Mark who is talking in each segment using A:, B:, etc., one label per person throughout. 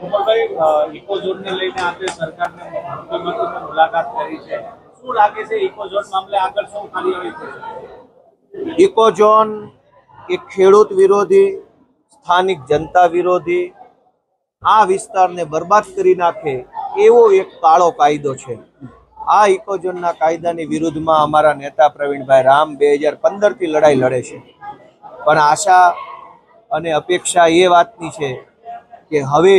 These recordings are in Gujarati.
A: ગોપાલભાઈ ઇકો લઈને આજે સરકારને મુખ્યમંત્રીને મુલાકાત કરી છે. શું લાગે છે ઇકો મામલે આગળ શું કાર્યવાહી થશે?
B: ઇકોઝોન એ ખેડૂત વિરોધી, સ્થાનિક જનતા વિરોધી, આ વિસ્તારને બરબાદ કરી નાખે એવો એક કાળો કાયદો છે. આ ઇકોઝોનના કાયદાની વિરુદ્ધમાં અમારા નેતા પ્રવીણભાઈ રામ બે હજાર પંદરથી લડાઈ લડે છે. પણ આશા અને અપેક્ષા એ વાતની છે કે હવે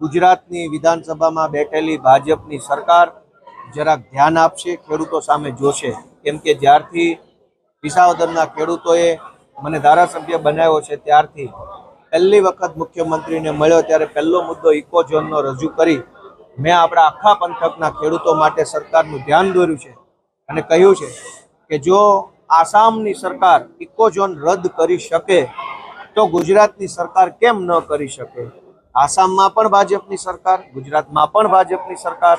B: ગુજરાતની વિધાનસભામાં બેઠેલી ભાજપની સરકાર જરાક ધ્યાન આપશે, ખેડૂતો સામે જોશે. કેમ કે જ્યારથી વિસાવદરના ખેડૂતોએ મને ધારાસભ્ય બનાવ્યો છે, ત્યારથી પહેલી વખત મુખ્યમંત્રીને મળ્યો, ત્યારે પહેલો મુદ્દો ઇકોઝોનનો રજૂ કરી મેં આપણા આખા પંથકના ખેડૂતો માટે સરકારનું ધ્યાન દોર્યું છે અને કહ્યું છે કે જો આસામની સરકાર ઇકોઝોન રદ કરી શકે, તો ગુજરાતની સરકાર કેમ ન કરી શકે? આસામમાં પણ ભાજપની સરકાર, ગુજરાતમાં પણ ભાજપની સરકાર,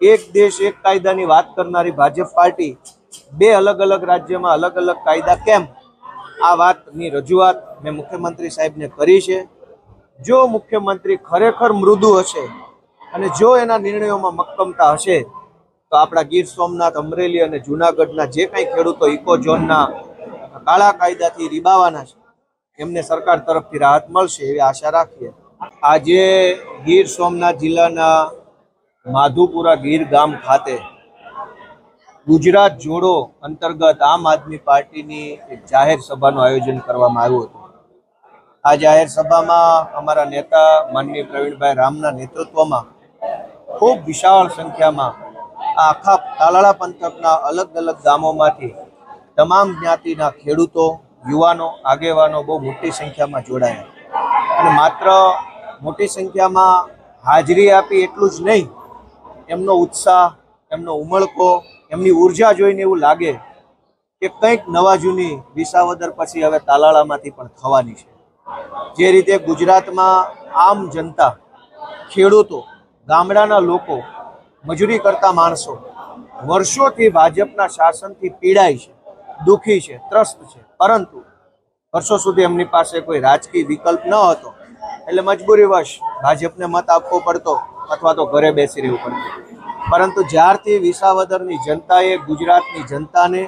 B: એક દેશ એક કાયદાની વાત કરનારી ભાજપ પાર્ટી, બે અલગ અલગ રાજ્યમાં અલગ અલગ કાયદા કેમ? આ વાતની રજૂઆત મેં મુખ્યમંત્રી સાહેબને કરી છે. જો મુખ્યમંત્રી ખરેખર મૃદુ હશે અને જો એના નિર્ણયોમાં મક્કમતા હશે, તો આપણા ગીર સોમનાથ, અમરેલી અને જુનાગઢના જે કાંઈ ખેડૂતો ઇકો ઝોનના કાળા કાયદાથી રીબાવાના છે, એમને સરકાર તરફથી રાહત મળશે એવી આશા રાખીએ. આજે ગીર સોમનાથ જિલ્લાના માધુપુરા ગીર ગામ ખાતે ગુજરાત જોડો અંતર્ગત આમ આદમી પાર્ટીની એક જાહેર સભાનું આયોજન કરવામાં આવ્યું હતું. આ જાહેર સભામાં અમારા નેતા માનનીય પ્રવીણભાઈ રામના નેતૃત્વમાં ખૂબ વિશાળ સંખ્યામાં આ આખા તાલાળા પંથકના અલગ અલગ ગામોમાંથી તમામ જ્ઞાતિના ખેડૂતો, યુવાનો, આગેવાનો બહુ મોટી સંખ્યામાં જોડાયા. અને માત્ર મોટી સંખ્યામાં હાજરી આપી એટલું જ નહીં, એમનો ઉત્સાહ, એમનો ઉમળકો, એમની ઊર્જા જોઈને એવું લાગે કે કંઈક નવા જૂની વિસાવદર પછી હવે તાલાળામાંથી પણ થવાની છે. જે રીતે ગુજરાતમાં આમ જનતા, ખેડૂતો, ગામડાના લોકો, મજૂરી કરતા માણસો વર્ષોથી ભાજપના શાસનથી પીડાય છે, દુઃખી છે, ત્રસ્ત છે. પરંતુ વર્ષો સુધી એમની પાસે કોઈ રાજકીય વિકલ્પ ન હતો. એટલે મજબૂરીવશ ભાજપને મત આપવો પડતો અથવા તો ઘરે બેસી રહેવું પડતું. પરંતુ જ્યારથી વિસાવદરની જનતાએ ગુજરાતની જનતાને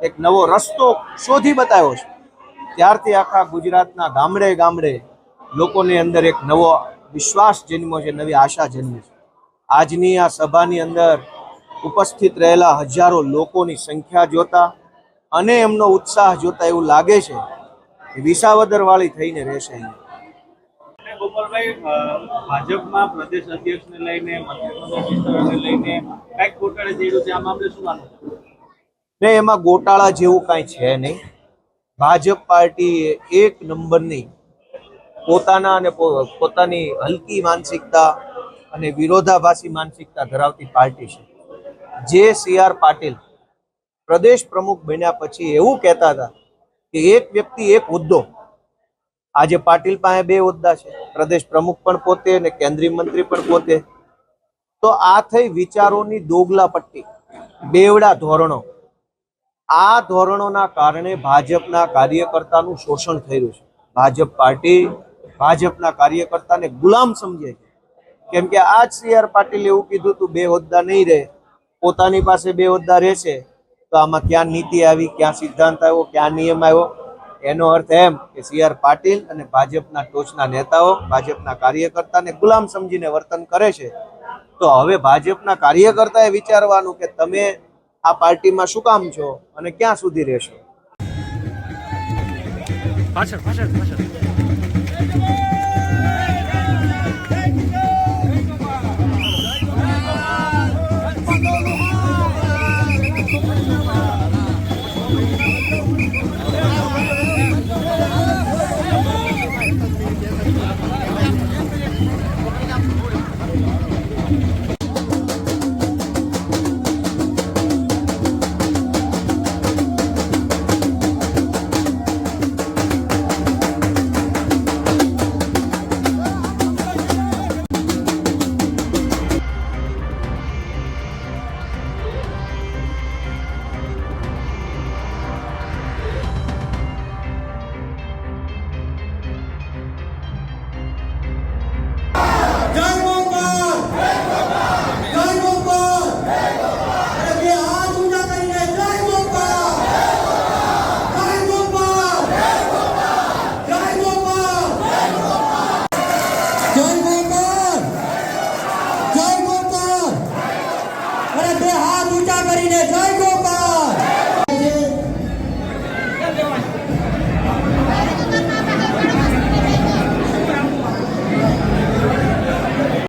B: એક નવો રસ્તો શોધી બતાવ્યો છે, ત્યારથી આખા ગુજરાતના ગામડે ગામડે લોકોની અંદર એક નવો વિશ્વાસ જન્મ્યો છે, નવી આશા જન્મી છે. આજની આ સભાની અંદર ઉપસ્થિત રહેલા હજારો લોકોની સંખ્યા જોતા અને એમનો ઉત્સાહ જોતા એવું લાગે છે કે વિસાવદર વાળી થઈને રહેશે અહીંયા.
A: ગોપાલભાઈ ભાજપમાં પ્રદેશ અધ્યક્ષને લઈને મંત્રીમંડળ લઈને કાંઈક ગોટાળે થઈ છે આ મામલે શું માનવું
B: ને એમાં ગોટાળા જેવું કાંઈ છે નહીં. ભાજપ પાર્ટી એ એક નંબરની પોતાના અને પોતાની હલકી માનસિકતા અને વિરોધાભાસી માનસિકતા ધરાવતી પાર્ટી છે. જે સી આર પાટીલ પ્રદેશ પ્રમુખ બન્યા પછી એવું કહેતા હતા કે એક વ્યક્તિ એક હોદ્દો. આજે પાટીલ પાસે બે હોદ્દા છે. પ્રદેશ પ્રમુખ પણ પોતે અને કેન્દ્રીય મંત્રી પણ પોતે. તો આ થઈ વિચારોની દોગલા પટ્ટી. બેવડા ધોરણો. આ ધોરણોના કારણે ભાજપના કાર્યકર્તાનું શોષણ થઈ રહ્યું છે. ભાજપ પાર્ટી ભાજપના કાર્યકર્તાને ગુલામ સમજે છે. કેમ કે આજ સી આર પાટીલ એવું કીધું તું બે હોદ્દા નહીં રહે. પોતાની પાસે બે હોદ્દા રહેશે. તો આમાં ક્યાં નીતિ આવી, ક્યાં સિદ્ધાંત આવ્યો, ક્યાં નિયમ આવ્યો? એનો અર્થ એમ કે સી આર પાટીલ અને ભાજપના ટોચના નેતાઓ, ભાજપના કાર્યકર્તાને ગુલામ સમજીને વર્તન કરે છે. તો હવે ભાજપના કાર્યકર્તાએ વિચારવાનું કે તમે આ પાર્ટીમાં શું કામ છો અને ક્યાં સુધી રહેશો?
C: પાછળ પાછળ પાછળ.